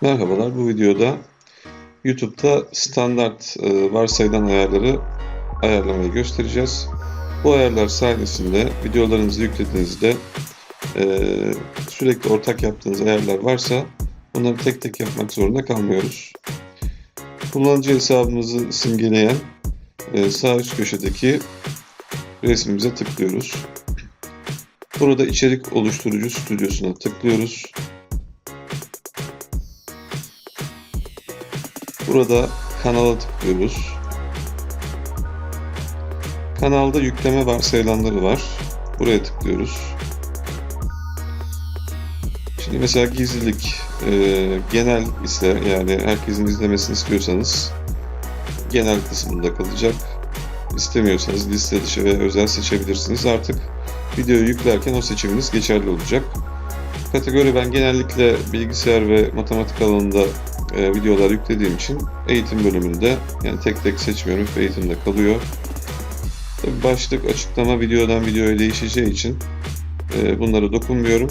Merhabalar, bu videoda YouTube'da standart e, varsayılan ayarları ayarlamayı göstereceğiz. Bu ayarlar sayesinde videolarınızı yüklediğinizde e, sürekli ortak yaptığınız ayarlar varsa bunları tek tek yapmak zorunda kalmıyoruz. Kullanıcı hesabımızı simgeleyen e, sağ üst köşedeki resmimize tıklıyoruz. Burada içerik oluşturucu stüdyosuna tıklıyoruz. Burada kanala tıklıyoruz. Kanalda yükleme varsayılanları var. Buraya tıklıyoruz. Şimdi mesela gizlilik e, genel ise yani herkesin izlemesini istiyorsanız genel kısmında kalacak. İstemiyorsanız liste dışı ve özel seçebilirsiniz. Artık videoyu yüklerken o seçiminiz geçerli olacak. Kategori ben genellikle bilgisayar ve matematik alanında e, videolar yüklediğim için eğitim bölümünde yani tek tek seçmiyorum hep eğitimde kalıyor. Tabii başlık açıklama videodan videoya değişeceği için e, bunlara dokunmuyorum.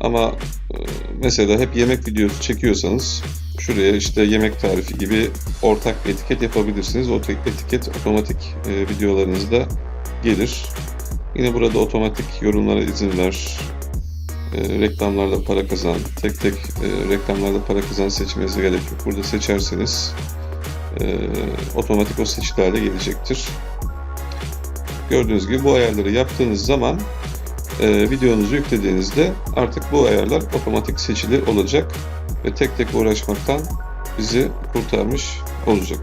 Ama e, mesela hep yemek videosu çekiyorsanız şuraya işte yemek tarifi gibi ortak bir etiket yapabilirsiniz. O etiket otomatik e, videolarınızda gelir. Yine burada otomatik yorumlara izin ver, e, reklamlarda para kazan, tek tek e, reklamlarda para kazan seçmenize gerek yok. Burada seçerseniz e, otomatik o seçili gelecektir. Gördüğünüz gibi bu ayarları yaptığınız zaman e, videonuzu yüklediğinizde artık bu ayarlar otomatik seçili olacak ve tek tek uğraşmaktan bizi kurtarmış olacak.